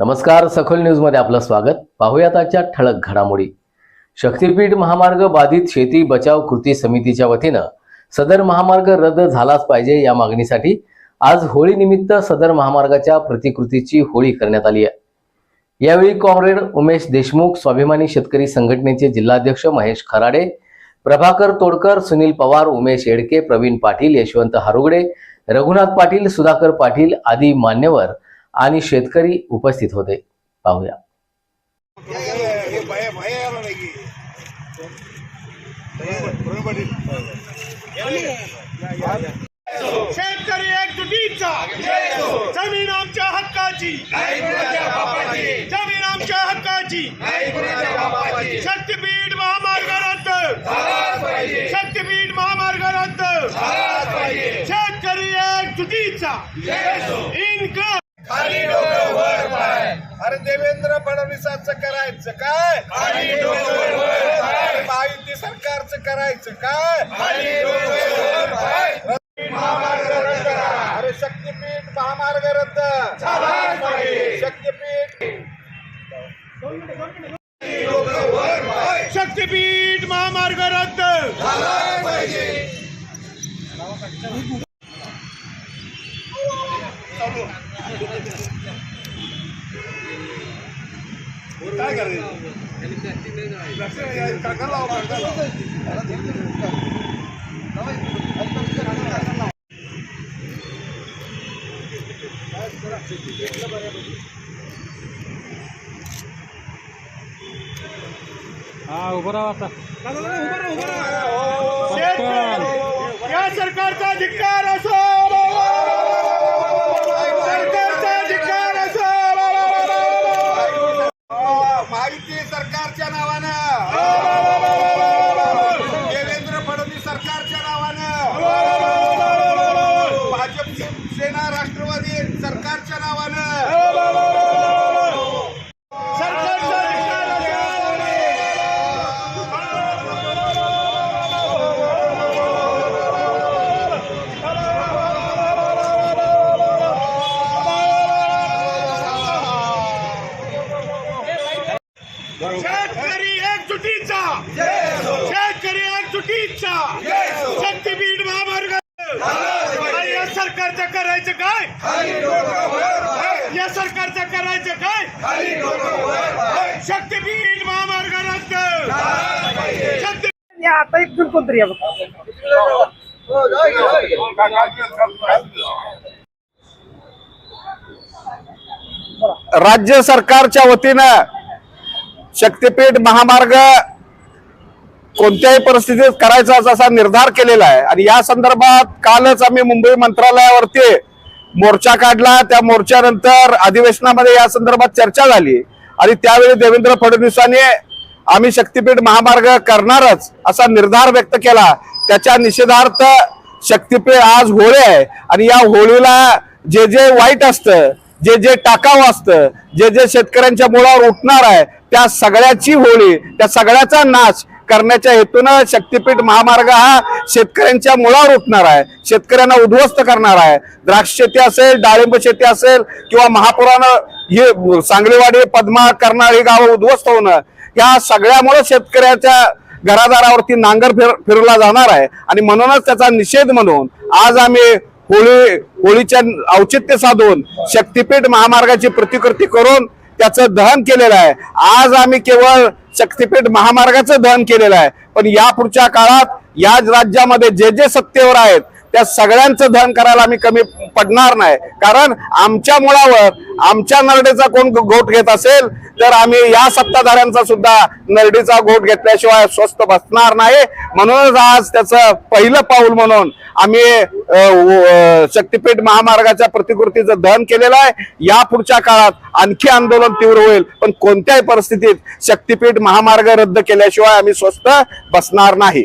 नमस्कार सखोल न्यूजमध्ये आपलं स्वागत. पाहूयात आजच्या ठळक घडामोडी. शक्तीपीठ महामार्ग बाधित शेती बचाव कृती समितीच्या वतीनं सदर महामार्ग रद्द झालाच पाहिजे या मागणीसाठी आज होळीनिमित्त सदर महामार्गाच्या प्रतिकृतीची होळी करण्यात आली आहे. यावेळी कॉम्रेड उमेश देशमुख स्वाभिमानी शेतकरी संघटनेचे जिल्हाध्यक्ष महेश खराडे प्रभाकर तोडकर सुनील पवार उमेश येडके प्रवीण पाटील यशवंत हारुगडे रघुनाथ पाटील सुधाकर पाटील आदी मान्यवर आणि शेतकरी उपस्थित होते. पाहूया. हे भय भय शेतकरी एकजुटीचा. जमीन आमच्या हक्काची. जमीन आमच्या हक्काची. शक्तीपीठ महामार्ग शक्तीपीठ महामार्ग रद्द शेतकरी एकजुटीचा. देवेंद्र फडणवीसांचं करायचं काय? महायुती सरकारचं करायचं काय? खाली डोकं वर पाय महामार्ग रद्द. रद्द शक्तीपीठ शक्तीपीठ महामार्ग रद्द काय शेतकरी या सरकारचा धिक्कार असो महायुती सरकारच्या नावानं. शेतकरी एकजुटीचा शक्तीपीठ महामार्ग. या सरकारचं करायचं काय? या सरकारचं करायचं काय? शक्तीपीठ महामार्ग रद्द शक्ती आता एक जण कोणतरी या बघा. राज्य सरकारच्या वतीनं शक्तीपीठ महामार्ग कोणत्याही परिस्थितीत करायचा असा निर्धार केलेला आहे. आणि या संदर्भात कालच आम्ही मुंबई मंत्रालयावरती मोर्चा काढला. त्या मोर्चानंतर अधिवेशनामध्ये या संदर्भात चर्चा झाली. आणि त्यावेळी देवेंद्र फडणवीसांनी आम्ही शक्तीपीठ महामार्ग करणारच असा निर्धार व्यक्त केला. त्याच्या निषेधार्थ शक्तीपीठ आज होळी आहे. आणि या होळीला जे जे वाईट असतं जे जे टाकावं असतं जे जे शेतकऱ्यांच्या मुळावर उठणार आहे त्या सगळ्याची होळी त्या सगळ्याचा नाश करण्याच्या हेतूनं शक्तीपीठ महामार्ग हा शेतकऱ्यांच्या मुळावर उठणार आहे. शेतकऱ्यांना उद्ध्वस्त करणार आहे. द्राक्ष शेती असेल डाळिंब शेती असेल किंवा महापुरानं हे सांगलीवाडी पद्मा करणार ही गावं उद्ध्वस्त होणं या सगळ्यामुळे शेतकऱ्याच्या घरादारावरती नांगर फिर फिरला जाणार आहे. आणि म्हणूनच त्याचा निषेध म्हणून आज आम्ही होळी होळीच्या औचित्य साधून शक्तीपीठ महामार्गाची प्रतिकृती करून त्याचं दहन केलेलं आहे. आज आम्ही केवळ शक्तीपीठ महामार्गाचं दहन केलेलं आहे. पण या पुढच्या काळात या राज्यामध्ये जे जे सत्तेवर आहेत त्या सगळ्यांचं दहन करायला आम्ही कमी पडणार नाही. कारण आमच्या मुळावर आमच्या नरडेचा कोण गोट घेत असेल तर आम्ही या सत्ताधाऱ्यांचा सुद्धा नरडीचा घोट घेतल्याशिवाय स्वस्त बसणार नाही. म्हणूनच आज त्याचं पहिलं पाऊल म्हणून आम्ही व- शक्तीपीठ महामार्गाच्या प्रतिकृतीचं दहन केलेलं आहे. या पुढच्या काळात आणखी आंदोलन तीव्र होईल पण कोणत्याही परिस्थितीत शक्तीपीठ महामार्ग रद्द केल्याशिवाय आम्ही स्वस्त बसणार नाही.